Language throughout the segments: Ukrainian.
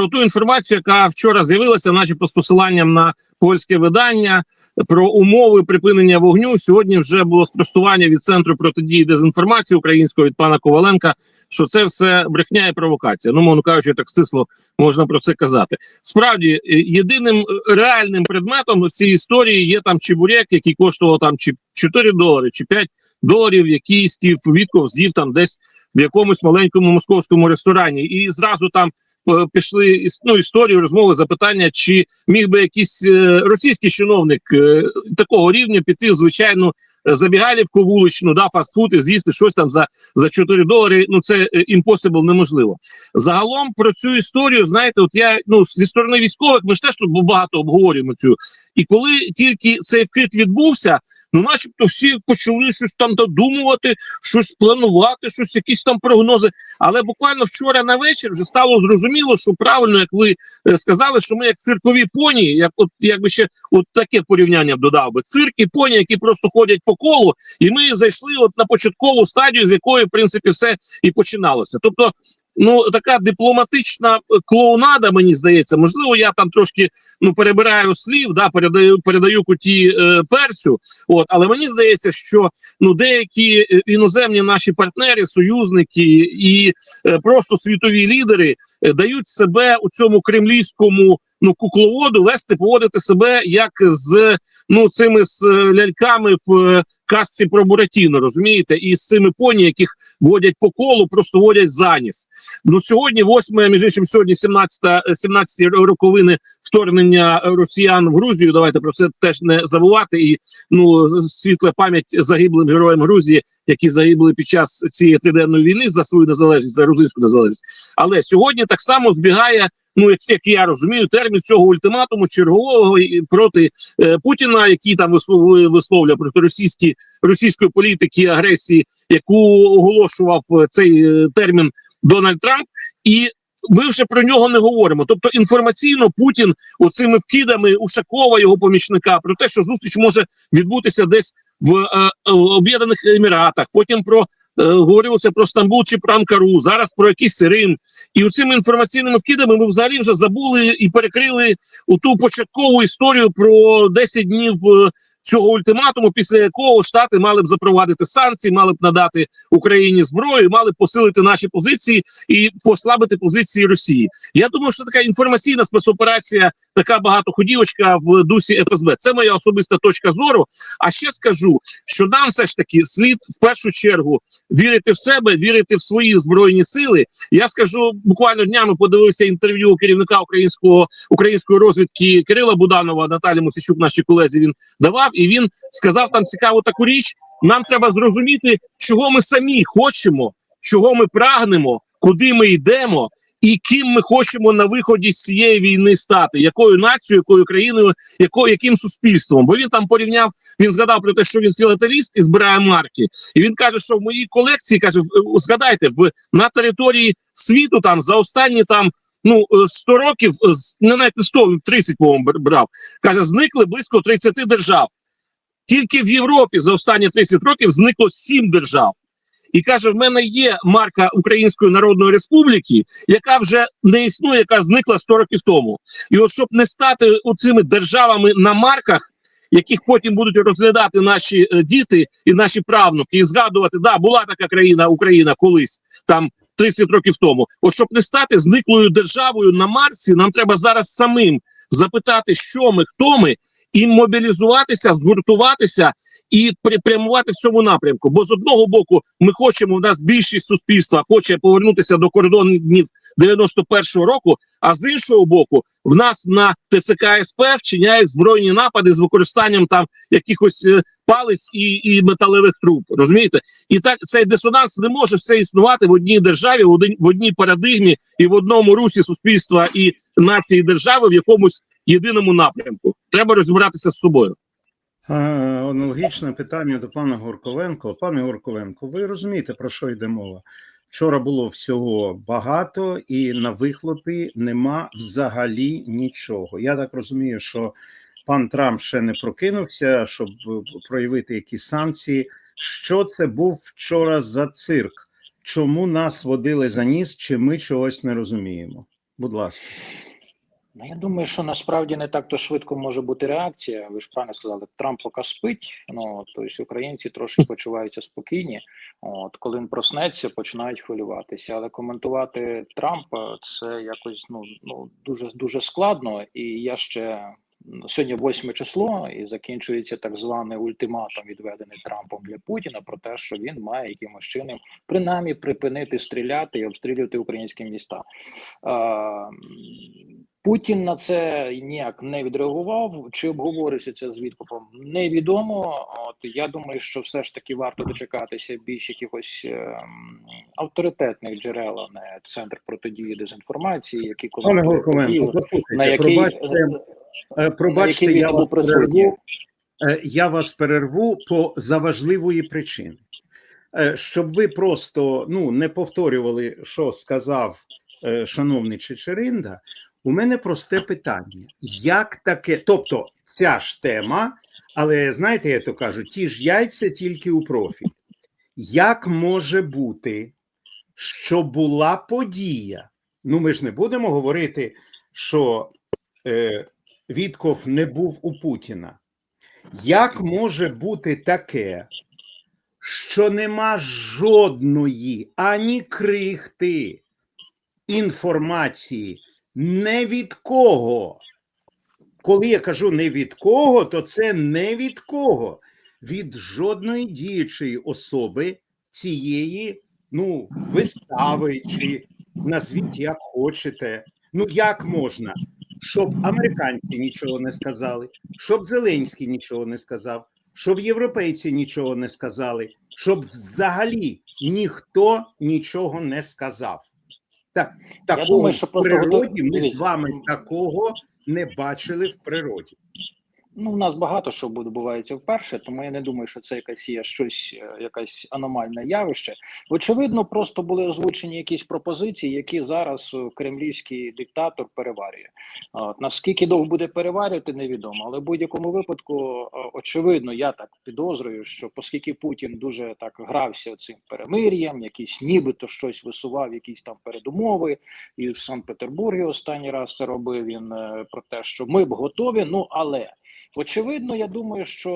про ту інформацію, яка вчора з'явилася, начебто з посиланням на польське видання про умови припинення вогню. Сьогодні вже було спростування від центру протидії дезінформації українського від пана Коваленка, що це все брехня і провокація. Ну, мовно кажучи, так стисло можна про це казати. Справді, е, єдиним е, реальним предметом в цій історії є там чебурек, який коштував там чи 4 долари, чи 5 доларів, який Стів Вітков з'їв там десь в якомусь маленькому московському ресторані, і зразу там. Е, Пішли ну, історію розмови запитання, чи міг би якийсь е, російський чиновник е, такого рівня піти в звичайну забігалівку вуличну, да, фастфуд і з'їсти щось там за, за 4 долари. Ну це імпосибл неможливо. Загалом про цю історію, знаєте, от я ну зі сторони військових, ми ж теж тут багато обговорюємо цю. І коли тільки цей вкид відбувся, ну, начебто, всі почали щось там додумувати, щось планувати, щось, якісь там прогнози. Але буквально вчора на вечір вже стало зрозуміло, що правильно, як ви е, сказали, що ми як циркові поні, як от якби ще от таке порівняння б додав би цирк і поні, які просто ходять по колу, і ми зайшли от на початкову стадію, з якої в принципі все і починалося. Тобто. Ну, така дипломатична е, клоунада, мені здається, можливо, я там трошки ну перебираю слів, да передаю передаю куті е, перцю. От, але мені здається, що ну деякі е, іноземні наші партнери, союзники і е, просто світові лідери е, дають себе у цьому кремлівському ну кукловоду вести, поводити себе як з ну цими з е, ляльками в е, казці про Буратіно, розумієте, і з цими поні, яких водять по колу, просто водять за ніс. Ну сьогодні, 8, між іншим, сьогодні 17, 17 роковини вторгнення росіян в Грузію. Давайте про це теж не забувати. І ну світла пам'ять загиблим героям Грузії, які загибли під час цієї триденної війни за свою незалежність, за грузинську незалежність. Але сьогодні так само збігає. Ну, як, я розумію, термін цього ультиматуму чергового проти е, Путіна, який там вислов, висловлює проти російські російської політики агресії, яку оголошував е, цей е, термін Дональд Трамп, і ми вже про нього не говоримо. Тобто інформаційно Путін оцими вкидами Ушакова, його помічника, про те, що зустріч може відбутися десь в е, е, Об'єднаних Еміратах, потім про. Е, Говорилося про Стамбул чи про Анкару, зараз про якийсь Рим. І оцими інформаційними вкидами ми взагалі вже забули і перекрили у ту початкову історію про 10 днів е, цього ультиматуму, після якого штати мали б запровадити санкції, мали б надати Україні зброю, мали б посилити наші позиції і послабити позиції Росії. Я думаю, що така інформаційна спецоперація, така багатоходівочка в дусі ФСБ. Це моя особиста точка зору. А ще скажу, що нам все ж таки слід в першу чергу вірити в себе, вірити в свої збройні сили. Я скажу буквально днями подивився інтерв'ю керівника українського української розвідки Кирила Буданова Наталі Мосичук, нашій колезі. Він давав, і він сказав там цікаву таку річ. Нам треба зрозуміти, чого ми самі хочемо, чого ми прагнемо, куди ми йдемо, і ким ми хочемо на виході з цієї війни стати, якою нацією, якою країною, якою яким суспільством. Бо він там порівняв, він згадав про те, що він філателіст і збирає марки. І він каже, що в моїй колекції каже: в- згадайте, в на території світу там за останні там. Ну, е, 100 років, е, не навіть не 100, 30, по-моєму, брав. Каже, зникли близько 30 держав. Тільки в Європі за останні 30 років зникло 7 держав. І каже: в мене є марка Української Народної Республіки, яка вже не існує, яка зникла 100 років тому. І от щоб не стати оцими державами на марках, яких потім будуть розглядати наші е, діти і наші правнуки, і згадувати, да, була така країна Україна колись там 30 років тому. От щоб не стати зниклою державою на Марсі, нам треба зараз самим запитати, що ми, хто ми, і мобілізуватися, згуртуватися і прямувати в цьому напрямку. Бо з одного боку, ми хочемо, в нас більшість суспільства хоче повернутися до кордонів 91-го року. А з іншого боку, в нас на ТЦК СП вчиняють збройні напади з використанням там якихось е, палець і, і металевих труб. Розумієте? І так цей дисонанс не може все існувати в одній державі, в одній, в одній парадигмі і в одному русі суспільства і нації держави в якомусь єдиному напрямку. Треба розібратися з собою. Аналогічне питання до пана Горковенко. Пане Горковенко, ви розумієте, про що йде мова? Вчора було всього багато, і на вихлопі нема взагалі нічого. Я так розумію, що пан Трамп ще не прокинувся, щоб е, проявити якісь санкції. Що це був вчора за цирк? Чому нас водили за ніс, чи ми чогось не розуміємо? Будь ласка. Ну, я думаю, що насправді не так то швидко може бути реакція. Ви ж правильно сказали, Трамп поки спить. Ну тобто українці трошки почуваються спокійні. От коли він проснеться, починають хвилюватися. Але коментувати Трампа це якось ну ну дуже дуже складно. І я ще сьогодні 8 число, і закінчується так званий ультиматум, відведений Трампом для Путіна, про те, що він має якимось чином принаймні припинити стріляти і обстрілювати українські міста. Е, Путін на це ніяк не відреагував. Чи обговорюється це з Віткофом? Невідомо. От я думаю, що все ж таки варто дочекатися більш якихось ем, авторитетних джерел, а не центр протидії дезінформації, які події, на який пробачте, е, пробачте, на я вас перерву. Е, Я вас перерву по за важливої причини, Е, щоб ви просто ну не повторювали, що сказав е, шановний Чечеринда. У мене просте питання: як таке? Тобто, ця ж тема, але знаєте, я то кажу, ті ж яйця тільки у профіль. Як може бути, що була подія? Ну, ми ж не будемо говорити, що е, Вітков не був у Путіна. Як може бути таке, що нема жодної ані крихти інформації не від кого? Коли я кажу не від кого, то це не від кого, від жодної діючої особи цієї ну, вистави, чи назвіть як хочете. Ну як можна, щоб американці нічого не сказали, щоб Зеленський нічого не сказав, щоб європейці нічого не сказали, щоб взагалі ніхто нічого не сказав. Так, такого думаю, що в природі ми з вами такого не бачили в природі. Ну, у нас багато що відбувається вперше, тому я не думаю, що це якась є щось, е, якась аномальне явище. Очевидно, просто були озвучені якісь пропозиції, які зараз е, кремлівський диктатор переварює. От, наскільки довго буде переварювати, невідомо. Але в будь-якому випадку, е, очевидно, я так підозрюю, що оскільки Путін дуже так грався цим перемир'ям, якісь нібито щось висував, якісь там передумови, і в Санкт-Петербургі останній раз це робив він про те, що ми б готові. Ну але Очевидно, я думаю, що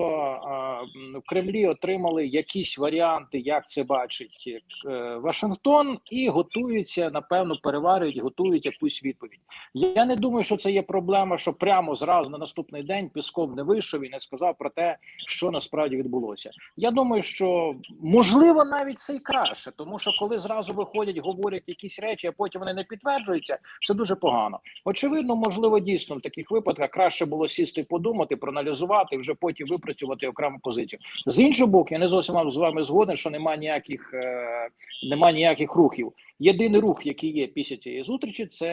в Кремлі отримали якісь варіанти, як це бачить е, Вашингтон, і готуються, напевно, переварюють, готують якусь відповідь. Я не думаю, що це є проблема, що прямо зразу на наступний день Пісков не вийшов і не сказав про те, що насправді відбулося. Я думаю, що можливо навіть це й краще, тому що коли зразу виходять, говорять якісь речі, а потім вони не підтверджуються, це дуже погано. Очевидно, можливо, дійсно в таких випадках краще було сісти і подумати, проаналізувати, і вже потім випрацювати окрему позицію. З іншого боку, я не зовсім з вами згоден, що немає ніяких е, немає ніяких рухів. Єдиний рух, який є після цієї зустрічі, це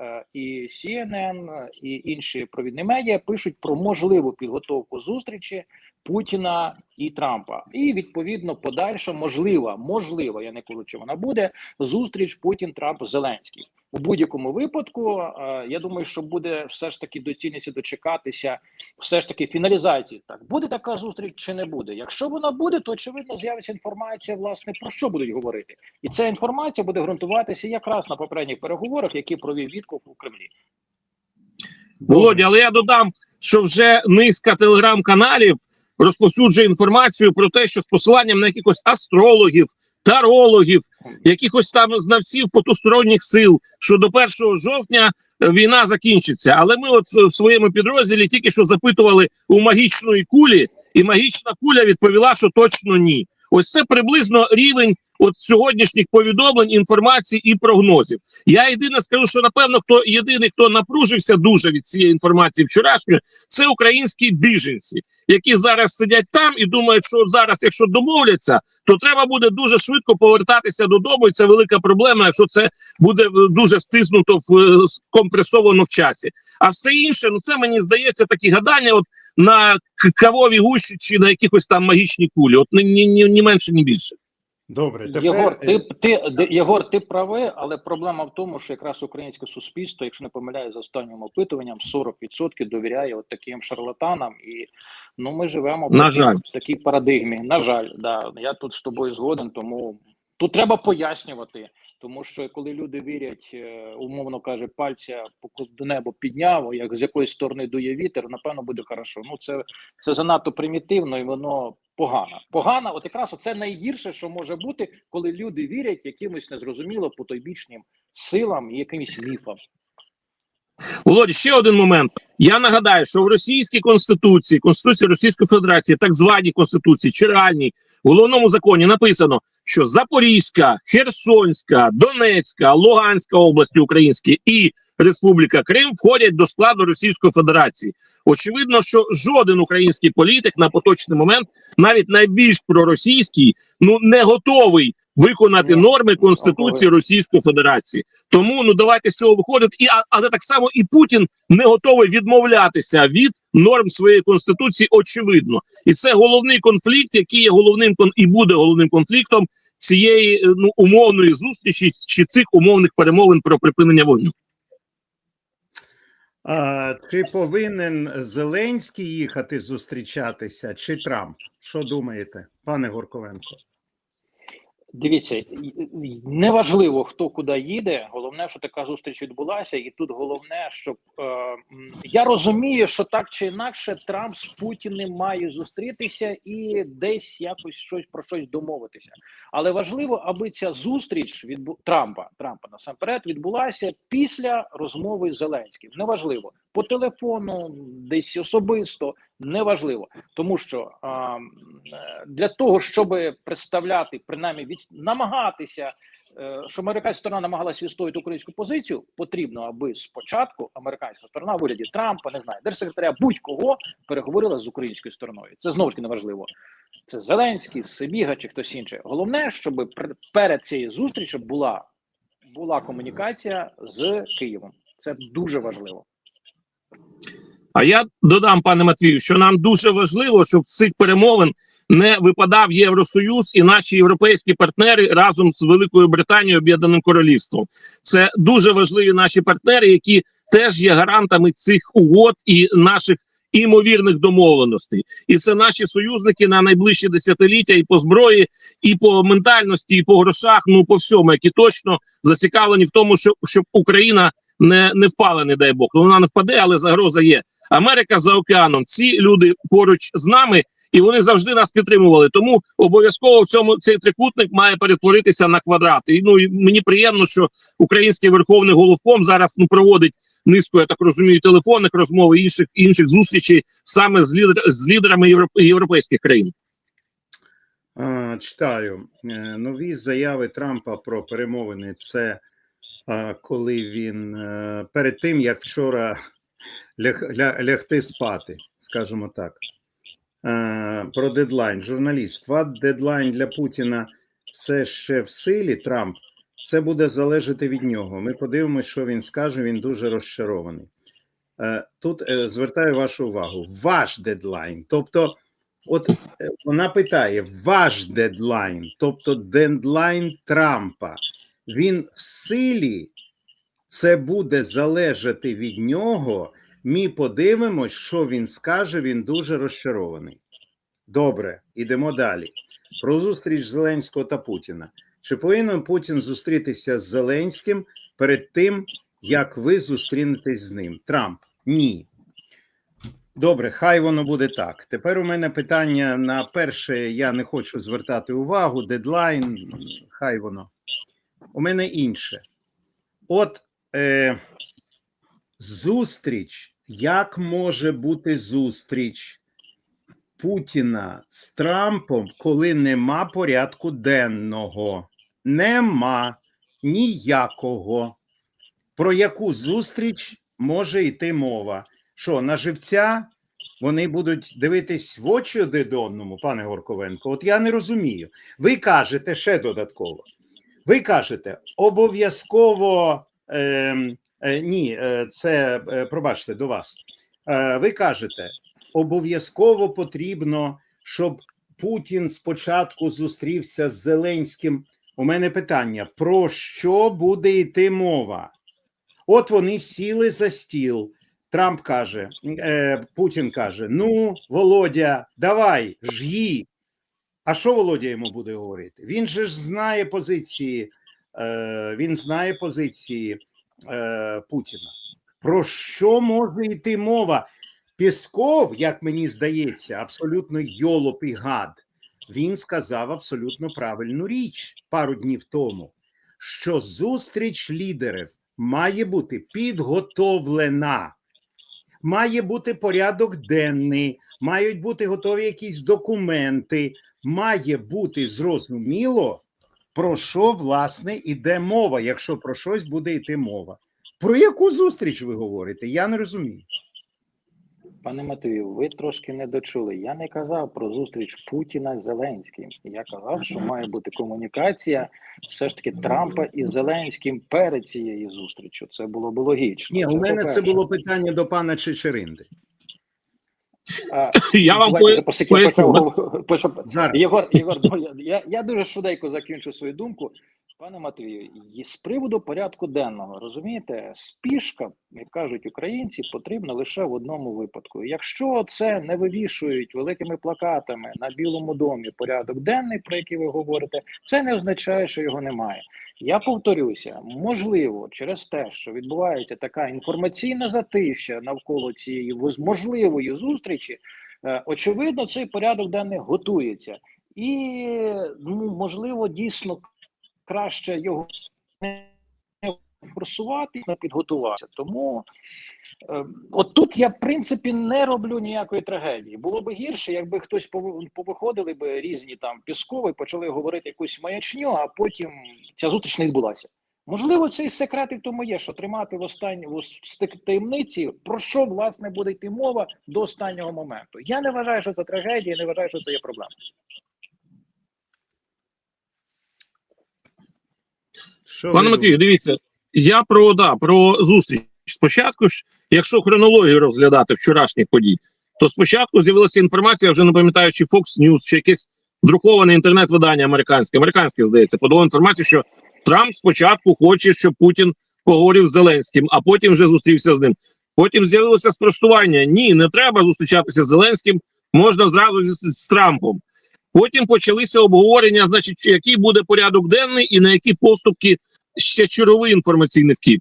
е, і CNN, і інші провідні медіа пишуть про можливу підготовку зустрічі Путіна і Трампа, і відповідно подальша можлива, можлива, я не кажу, чи вона буде зустріч Путін Трамп Зеленський. У будь-якому випадку, е, я думаю, що буде все ж таки доцільність дочекатися, все ж таки фіналізації. Так буде така зустріч чи не буде. Якщо вона буде, то очевидно з'явиться інформація, власне, про що будуть говорити, і ця інформація буде ґрунтуватися якраз на попередніх переговорах, які провів Вітков у Кремлі. Володя, але я додам, що вже низка телеграм-каналів розповсюджує інформацію про те, що з посиланням на якихось астрологів, тарологів, якихось там знавців потусторонніх сил, що до 1 жовтня е, війна закінчиться. Але ми, от в в своєму підрозділі, тільки що запитували у магічної кулі, і магічна куля відповіла, що точно ні. Ось це приблизно рівень от сьогоднішніх повідомлень, інформації і прогнозів. Я єдине скажу, що напевно, хто єдиний, хто напружився дуже від цієї інформації вчорашньої, це українські біженці, які зараз сидять там і думають, що зараз, якщо домовляться, то треба буде дуже швидко повертатися додому, і це велика проблема, якщо це буде е, дуже стиснуто в е, компресовано в часі. А все інше, ну це мені здається, такі гадання, от на к- кавовій гущі чи на якихось там магічні кулі, от ні, ні, ні менше, ні більше. Добре, тепер Єгор, е, ти, ти, ти, Єгор, ти правий, але проблема в тому, що якраз українське суспільство, якщо не помиляю за останнім опитуванням, 40% довіряє от таким шарлатанам, і ну ми живемо в На такій- жаль. такій парадигмі. На жаль, да я тут з тобою згоден, тому тут треба пояснювати. Тому що коли люди вірять, е, умовно каже, пальця до неба підняв, як з якоїсь сторони дує вітер, напевно, буде хорошо. Ну це, це занадто примітивно і воно погано. Погано, от якраз це найгірше, що може бути, коли люди вірять якимось незрозуміло потойбічним силам і якимось міфам. Володя, ще один момент. Я нагадаю, що в російській конституції, конституції Російської Федерації, так званій конституції чи реальній, в головному законі написано, що Запорізька, Херсонська, Донецька, Луганська області українські і Республіка Крим входять до складу Російської Федерації. Очевидно, що жоден український політик на поточний момент, навіть найбільш проросійський, ну не готовий виконати норми Конституції Російської Федерації. Тому ну давайте з цього виходити. І але так само і Путін не готовий відмовлятися від норм своєї конституції. Очевидно, і це головний конфлікт, який є головним і буде головним конфліктом цієї ну умовної зустрічі чи цих умовних перемовин про припинення вогню. А, чи повинен Зеленський їхати зустрічатися, чи Трамп? Що думаєте, пане Горковенко? Дивіться, неважливо хто куди їде. Головне, що така зустріч відбулася, і тут головне, щоб е, я розумію, що так чи інакше Трамп з Путіним має зустрітися і десь якось щось про щось домовитися. Але важливо, аби ця зустріч відбу Трампа Трампа насамперед відбулася після розмови з Зеленським. Неважливо по телефону, десь особисто, неважливо, тому що а, для того, щоб представляти, принаймні від намагатися, е, щоб американська сторона намагалася відстояти українську позицію, потрібно, аби спочатку американська сторона в уряді Трампа, не знаю, держсекретаря будь-кого переговорила з українською стороною. Це знову ж таки неважливо. Це Зеленський, Сибіга чи хтось інший. Головне, щоб пер- перед цією зустрічю була, була комунікація з Києвом. Це дуже важливо. А я додам, пане Матвію, що нам дуже важливо, щоб з цих перемовин не випадав Євросоюз і наші європейські партнери разом з Великою Британією Об'єднаним Королівством. Це дуже важливі наші партнери, які теж є гарантами цих угод і наших імовірних домовленостей. І це наші союзники на найближчі десятиліття і по зброї, і по ментальності, і по грошах. Ну по всьому, які точно зацікавлені в тому, щоб, щоб Україна не, не впала, не дай Бог. Ну вона не впаде, але загроза є. Америка за океаном. Ці люди поруч з нами, і вони завжди нас підтримували. Тому обов'язково в цьому цей трикутник має перетворитися на квадрат. І ну мені приємно, що український верховний головком зараз ну проводить низку, я так розумію, телефонних розмов і інших інших зустрічей саме з лідер з лідерами європ, європейських країн. А, читаю Е, нові заяви Трампа про перемовини. Це коли він е, перед тим як вчора ляг, ля, лягти спати, скажімо так. Е, Про дедлайн. Журналіст, ват дедлайн для Путіна все ще в силі. Трамп. Це буде залежати від нього. Ми подивимося, що він скаже. Він дуже розчарований. Е, Тут е, звертаю вашу увагу. Ваш дедлайн. Тобто, от вона питає: ваш дедлайн, тобто дедлайн Трампа, він в силі, це буде залежати від нього. Ми подивимось, що він скаже. Він дуже розчарований. Добре, ідемо далі. Про зустріч Зеленського та Путіна. Чи повинен Путін зустрітися з Зеленським перед тим, як ви зустрінетесь з ним? Трамп ні. Добре, хай воно буде так. Тепер у мене питання на перше. Я не хочу звертати увагу. Дедлайн, хай воно. У мене інше. От е, зустріч. Як може бути зустріч Путіна з Трампом, коли нема порядку денного? Нема ніякого. Про яку зустріч може йти мова? Що на живця вони будуть дивитись в очі один одному, пане Горковенко? От я не розумію. Ви кажете ще додатково. Ви кажете, обов'язково е, ні, е, це е, пробачте до вас. Е, ви кажете, обов'язково потрібно, щоб Путін спочатку зустрівся з Зеленським. У мене питання: про що буде йти мова? От вони сіли за стіл. Трамп каже, е, Путін каже: Ну, Володя, давай, жгі. А що Володя йому буде говорити? Він же ж знає позиції е, він знає позиції е, Путіна. Про що може йти мова? Пісков, як мені здається, абсолютно йолоп і гад. Він сказав абсолютно правильну річ пару днів тому, що зустріч лідерів має бути підготовлена, має бути порядок денний, мають бути готові якісь документи, має бути зрозуміло, про що власне іде мова, якщо про щось буде йти мова. Про яку зустріч ви говорите? Я не розумію. Пане Матвію, ви трошки не дочули. Я не казав про зустріч Путіна з Зеленським. Я казав, що має бути комунікація все ж таки Трампа із Зеленським перед цією зустрічю. Це було б логічно. Ні, у мене це було питання до пана Чечеринди. Я вам поясню. Єгор, Єгор, я дуже швиденько закінчу свою думку. Пане Матвію, з приводу порядку денного, розумієте, спішка, як кажуть українці, потрібна лише в одному випадку. Якщо це не вивішують великими плакатами на Білому домі порядок денний, про який ви говорите, це не означає, що його немає. Я повторюся, можливо, через те, що відбувається така інформаційна затища навколо цієї можливої зустрічі, е, очевидно, цей порядок денний готується. І ну, можливо, дійсно краще його не форсувати, не підготуватися. Тому е, от тут я в принципі не роблю ніякої трагедії. Було б гірше, якби хтось повиходили би різні там піскові, почали говорити якусь маячню, а потім ця зустріч не відбулася. Можливо, цей секрет і тому є, що тримати в останній таємниці, про що власне буде йти мова до останнього моменту. Я не вважаю, що це трагедія, не вважаю, що це є проблема. Що Пане ви Матвію, дивіться, я про да, про зустріч. Спочатку ж, якщо хронологію розглядати вчорашніх подій, то спочатку з'явилася інформація, я вже не пам'ятаю, чи Fox News, чи якесь друковане інтернет-видання американське, американське, здається, подало інформацію, що Трамп спочатку хоче, щоб Путін поговорив з Зеленським, а потім вже зустрівся з ним. Потім з'явилося спростування: ні, не треба зустрічатися з Зеленським, можна зразу з, з Трампом. Потім почалися обговорення, значить, чи який буде порядок денний і на які поступки ще черговий інформаційний вхід.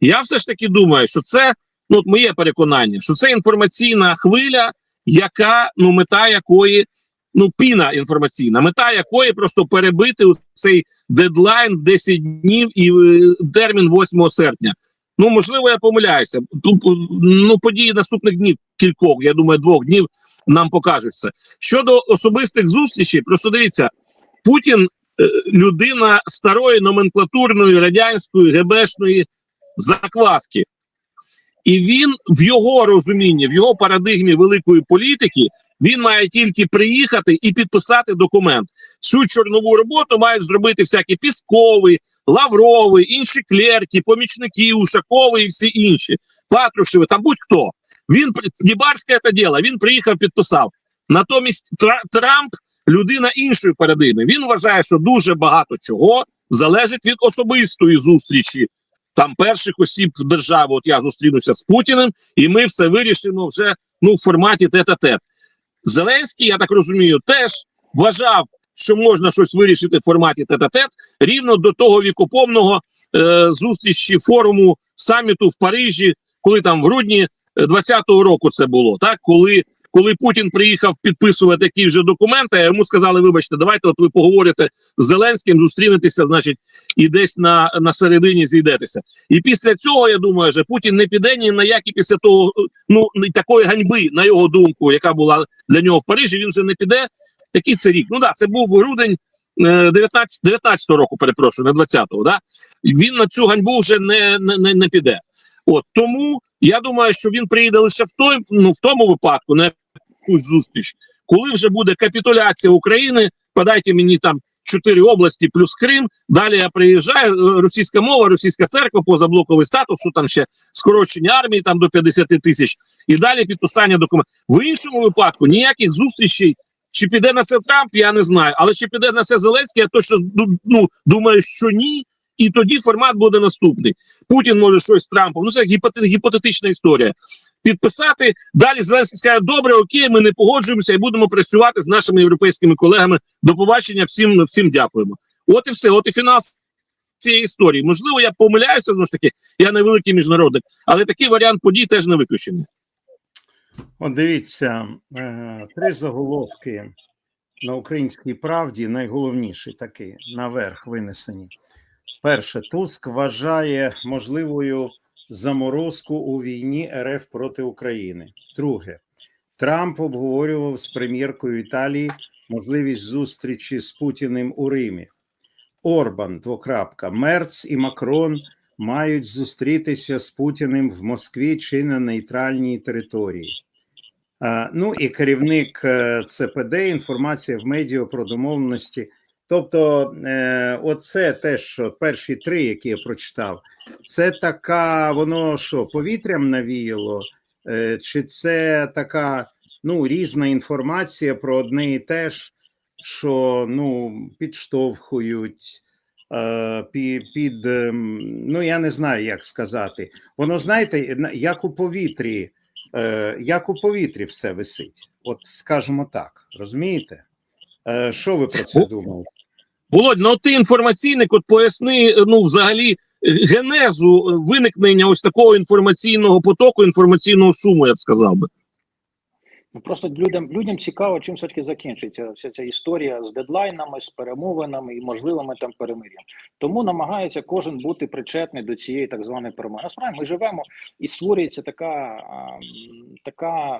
Я все ж таки думаю, що це ну от моє переконання, що це інформаційна хвиля, яка ну мета якої ну піна інформаційна, мета якої просто перебити цей дедлайн в 10 днів і е, термін 8 серпня. Ну можливо, я помиляюся. Ну події наступних днів кількох, я думаю, двох днів нам покажуть це. Щодо особистих зустрічей, просто дивіться, Путін людина старої номенклатурної радянської ГБшної закваски. І він в його розумінні, в його парадигмі великої політики, він має тільки приїхати і підписати документ. Всю чорнову роботу мають зробити всякі Піскові, Лаврови, інші клерки, помічники, Ушакови і всі інші. Патрушеви, там будь-хто. Він не це діло, він приїхав, підписав. Натомість Трамп людина іншої парадигми. Він вважає, що дуже багато чого залежить від особистої зустрічі там перших осіб держави. От я зустрінуся з Путіним, і ми все вирішимо вже ну в форматі тет-а-тет. Зеленський, я так розумію, теж вважав, що можна щось вирішити в форматі тет-а-тет рівно до того вікопомного е, зустрічі форуму саміту в Парижі, коли там в грудні е, 20-го року це було, так коли. Коли Путін приїхав підписувати такі вже документи, йому сказали: вибачте, давайте от ви поговорите з Зеленським, зустрінетеся, значить, і десь на, на середині зійдетеся. І після цього я думаю, що Путін не піде ні на які після того, ну такої ганьби, на його думку, яка була для нього в Парижі. Він вже не піде. Який це рік? Ну да, це був грудень е, 19, 19-го року, перепрошую, не 20-го. Да? Він на цю ганьбу вже не, не, не, не піде. От тому я думаю, що він приїде лише в той, ну в тому випадку, на якусь зустріч, коли вже буде капітуляція України. Подайте мені там чотири області плюс Крим. Далі я приїжджаю. е, Російська мова, російська церква, позаблоковий статус, що там ще скорочення армії там до 50 тисяч, і далі підписання документів. В іншому випадку ніяких зустрічей. Чи піде на це Трамп, я не знаю. Але чи піде на це Зеленський, я точно ду- ну, думаю, що ні. І тоді формат буде наступний. Путін може щось з Трампом. Ну це гіпоте- гіпотетична історія. Підписати далі Зеленський скаже, добре, окей, ми не погоджуємося і будемо працювати з нашими європейськими колегами. До побачення, всім всім дякуємо. От і все, от і фінал цієї історії. Можливо, я помиляюся, знову ж таки, я не великий міжнародник, але такий варіант подій теж не виключений. От дивіться, е, три заголовки на українській правді найголовніші такі наверх винесені. Перше, Туск вважає можливою заморозку у війні РФ проти України. Друге, Трамп обговорював з прем'єркою Італії можливість зустрічі з Путіним у Римі. Орбан, двокрапка, Мерц і Макрон мають зустрітися з Путіним в Москві чи на нейтральній території. Ну і керівник е, ЦПД, інформація в медіа про домовленості. Тобто, е, оце те, що перші три, які я прочитав, це така, воно що, повітрям навіяло, Е, чи це така ну, різна інформація про одне і те ж, що ну, підштовхують е, під, під ем, ну я не знаю, як сказати. Воно знаєте, як у повітрі, е, як у повітрі все висить. От скажімо так, розумієте? Е, Що ви про це думаєте? Володь, ну ти інформаційник, от поясни ну взагалі е, генезу е, виникнення ось такого інформаційного потоку, інформаційного шуму, я б сказав би. Ну просто людям людям цікаво, чим все таки закінчиться вся ця історія з дедлайнами, з перемовинами і можливими там перемир'ям. Тому намагається кожен бути причетний до цієї так званої перемоги. Насправді ми живемо і створюється така, така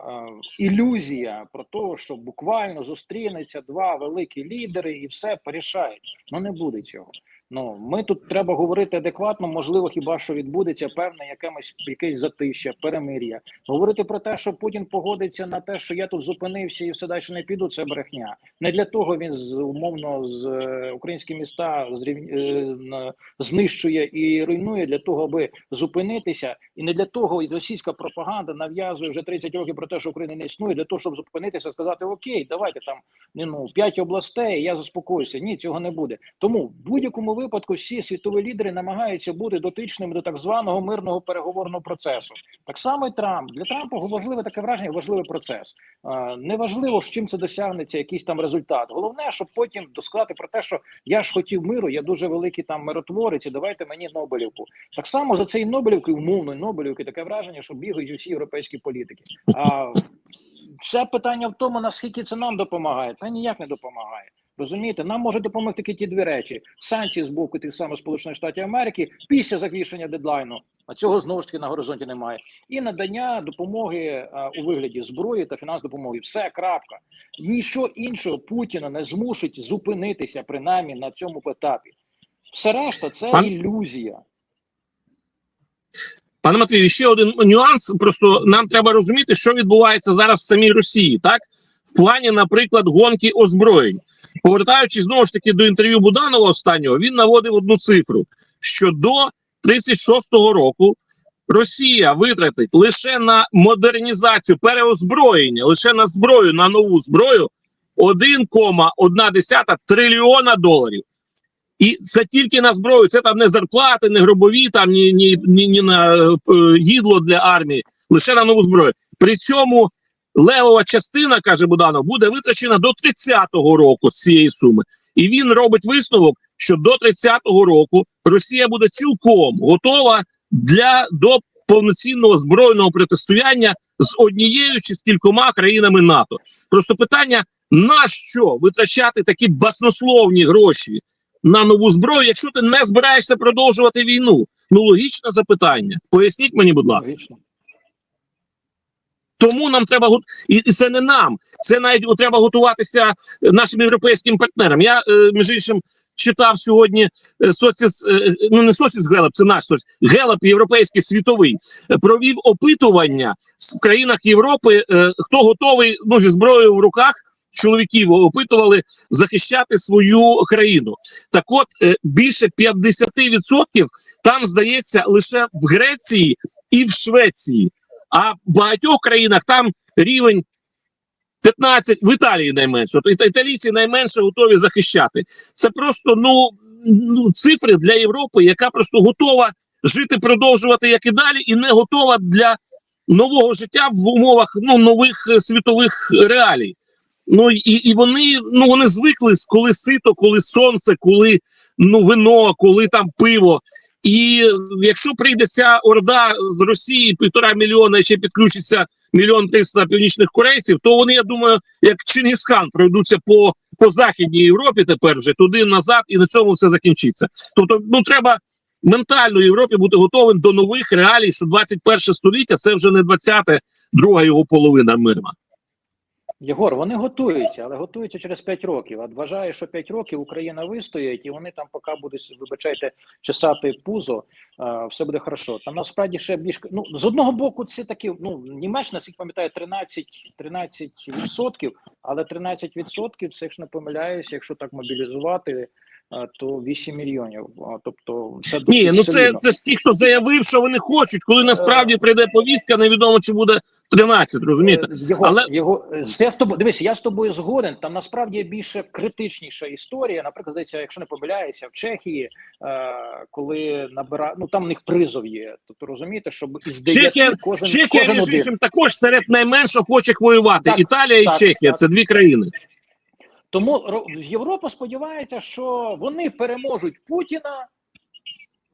ілюзія про те, що буквально зустрінеться два великі лідери і все порішають. Ну не буде цього. Ну ми тут треба говорити адекватно. Можливо, хіба що відбудеться певне якимось якесь затища, перемир'я. Говорити про те, що Путін погодиться на те, що я тут зупинився і все далі не піду. Це брехня. Не для того він з умовно з е, українські міста зрів... е, знищує і руйнує для того, аби зупинитися, і не для того і російська пропаганда нав'язує вже 30 років про те, що Україна не існує, для того, щоб зупинитися, сказати Окей, давайте там ну п'ять областей. Я заспокоюся. Ні, цього не буде. Тому в будь-якому випадку всі світові лідери намагаються бути дотичними до так званого мирного переговорного процесу. Так само і Трамп для Трампа важливе таке враження, важливий процес. Неважливо, з чим це досягнеться, якийсь там результат. Головне, щоб потім досказати про те, що я ж хотів миру, я дуже великий там миротворець, і давайте мені Нобелівку. Так само за цією Нобелівкою, умовною Нобелівки, таке враження, що бігають усі європейські політики. А все питання в тому, наскільки це нам допомагає, та ніяк не допомагає. Розумієте, нам може допомогти тільки дві речі: санкції з боку тих самих Сполучених Штатів Америки після закінчення дедлайну. А цього знову ж таки на горизонті немає. І надання допомоги а, у вигляді зброї та фінансової допомоги. Все крапка. Ніщо іншого Путіна не змусить зупинитися принаймні на цьому етапі. Все решта це Пан- ілюзія. Пане Матвію, ще один нюанс. Просто нам треба розуміти, що відбувається зараз в самій Росії, так в плані, наприклад, гонки озброєнь. Повертаючись знову ж таки до інтерв'ю Буданова останнього, він наводив одну цифру: що до 36-го року Росія витратить лише на модернізацію переозброєння, лише на зброю, на нову зброю 1,1 трильйона доларів. І це тільки на зброю. Це там не зарплати, не гробові, там ні, ні, ні, ні на е, їдло для армії, лише на нову зброю. При цьому левова частина, каже Буданов, буде витрачена до 30-го року з цієї суми. І він робить висновок, що до 30-го року Росія буде цілком готова для до повноцінного збройного протистояння з однією чи з кількома країнами НАТО. Просто питання: на що витрачати такі баснословні гроші? на нову зброю, якщо ти не збираєшся продовжувати війну? Ну логічне запитання. Поясніть мені, будь ласка. Тому нам треба і, це не нам. Це навіть треба готуватися е, нашим європейським партнерам. Я е, між іншим читав сьогодні е, соціс, ну не соціс Гелап, це наш соціс, Гелап європейський світовий провів опитування в країнах Європи, хто готовий ну зі зброєю в руках. Чоловіків опитували захищати свою країну. Так, от більше 50% там здається лише в Греції і в Швеції. А в багатьох країнах там рівень 15, в Італії найменше. Італійці найменше готові захищати. Це просто ну, ну цифри для Європи, яка просто готова жити, продовжувати як і далі, і не готова для нового життя в умовах ну, нових е, світових реалій. Ну і, і вони ну вони звикли, коли сито, коли сонце, коли ну вино, коли там пиво. І якщо прийде ця орда з Росії, півтора мільйона і ще підключиться мільйон триста північних корейців, то вони, я думаю, як Чингісхан пройдуться по, по західній Європі тепер вже туди назад, і на цьому все закінчиться. Тобто, ну треба ментально Європі бути готовим до нових реалій, що 21 століття це вже не 20-те, друга його половина мирна. Єгор, вони готуються, але готуються через 5 років. А вважаю, що 5 років Україна вистоїть, і вони там, поки будуть, вибачайте, чесати пузо, все буде хорошо. Там насправді ще більш ну з одного боку, це такі. Ну Німеччина, наскільки пам'ятаю, 13, 13 відсотків, але 13 відсотків, це якщо не помиляюся, якщо так мобілізувати. То 8 мільйонів. Тобто це Ні, ну це, солідно. це ж ті, хто заявив, що вони хочуть. Коли насправді прийде повістка, невідомо чи буде 13, розумієте? Е, Його, Але- його е, я з тобою дивися, я з тобою згоден. Там насправді більше критичніша історія. Наприклад, здається, якщо не помиляюся, в Чехії, е, коли набира... ну там в них призов є. Тобто розумієте, щоб із Чехія, кожен Чехія, кожен між іншим, також серед найменш охочих воювати. Так, Італія і так, Чехія так. це дві країни. Тому Ро- Європа сподівається, що вони переможуть Путіна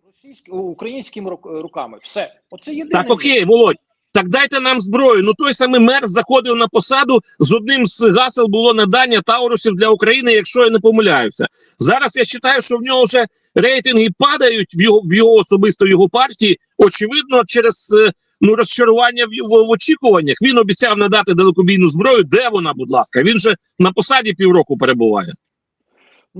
російським українськими руками. Все, оце єдине. Так, окей, Володь. Так дайте нам зброю. Ну той самий мер заходив на посаду. З одним з гасел було надання таурусів для України, якщо я не помиляюся. Зараз я читаю, що в нього вже рейтинги падають в його в його особисто в його партії. Очевидно, через е, ну розчарування в в, в очікуваннях. Він обіцяв надати далекобійну зброю. Де вона, будь ласка? Він же на посаді півроку перебуває.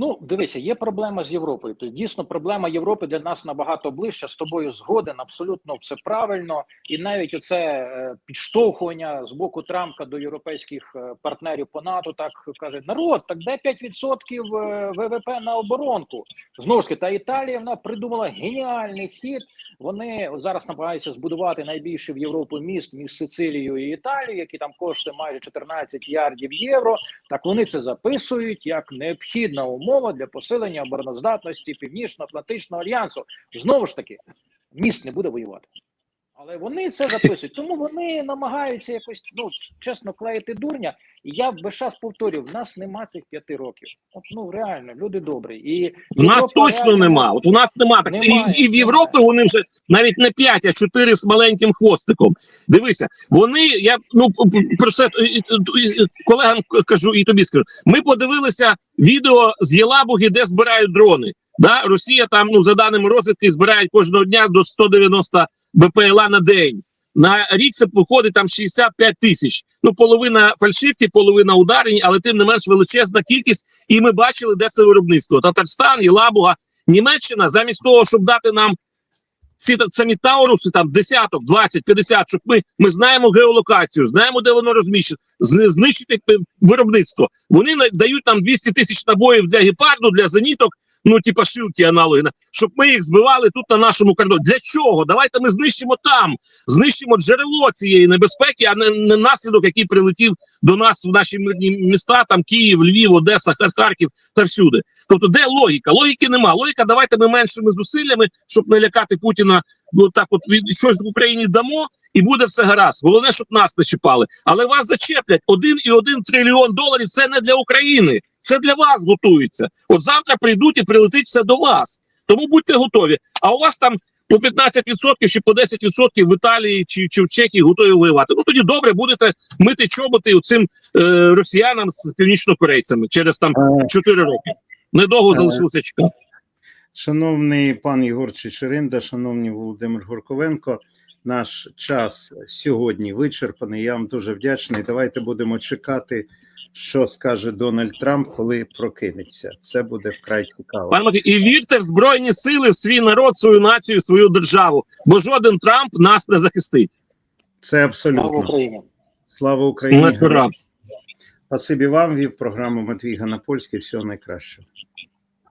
Ну, дивися, є проблема з Європою. Тобто, дійсно, проблема Європи для нас набагато ближча. З тобою згоден, абсолютно все правильно. І навіть оце е, підштовхування з боку Трампа до європейських е, партнерів по НАТО, так каже народ, так де 5% е, ВВП на оборонку? Знову ж таки, та Італія вона придумала геніальний хід. Вони зараз намагаються збудувати найбільший в Європу міст між Сицилією і Італією, який там коштує майже 14 ярдів євро. Так вони це записують як необхідна умова для посилення обороноздатності Північно-Атлантичного альянсу. Знову ж таки, міст не буде воювати. Але вони це записують, тому вони намагаються якось ну чесно клеїти дурня. І я весь час повторюю: в нас нема цих п'яти років. От ну реально, люди добрі. І У нас Європа точно реально- нема. От у нас нема так. Немає, і, і в. Європі вони вже навіть не 5, а 4 з маленьким хвостиком. Дивися, вони я ну про це колегам кажу, і тобі скажу. Ми подивилися відео з Єлабуги, де збирають дрони. Да? Росія там, ну за даними розвідки, збирають кожного дня до 190 БПЛА на день. На рік це виходить там 65 тисяч. Ну, половина фальшивки, половина ударень, але тим не менш величезна кількість. І ми бачили, де це виробництво. Татарстан, Єлабуга, Німеччина, замість того, щоб дати нам ці самі Тауруси, там десяток, 20, 50, щоб ми, ми знаємо геолокацію, знаємо, де воно розміщено, знищити виробництво. Вони дають нам 200 тисяч набоїв для гепарду, для зеніток, ну типа шилки аналоги, на- щоб ми їх збивали тут на нашому кордоні. Для чого? Давайте ми знищимо там, знищимо джерело цієї небезпеки, а не, не наслідок, який прилетів до нас в наші мирні міста, там Київ, Львів, Одеса, Харків та всюди. Тобто, де логіка? Логіки нема. Логіка, давайте ми меншими зусиллями, щоб не лякати Путіна. Ну так, от від щось в Україні дамо, і буде все гаразд. Головне, щоб нас не чіпали. Але вас зачеплять один і один трильйон доларів. Це не для України, це для вас готується. От завтра прийдуть і прилетить все до вас. Тому будьте готові. А у вас там по 15% чи по 10% в Італії чи, чи в Чехії готові воювати. Ну тоді добре будете мити чоботи цим е, росіянам з північнокорейцями через там 4 роки. Недовго Е, залишилося чекати. Шановний пан Єгор Чечеринда, шановний Володимир Горковенко, наш час сьогодні вичерпаний. Я вам дуже вдячний. Давайте будемо чекати, що скаже Дональд Трамп, коли прокинеться. Це буде вкрай цікаво. Пане Матвій, і вірте в збройні сили, в свій народ, свою націю, свою державу. Бо жоден Трамп нас не захистить. Це Слава абсолютно Україні. слава Україні. Спасибі вам. Вів програму Матвій Ганапольський. Всього найкращого.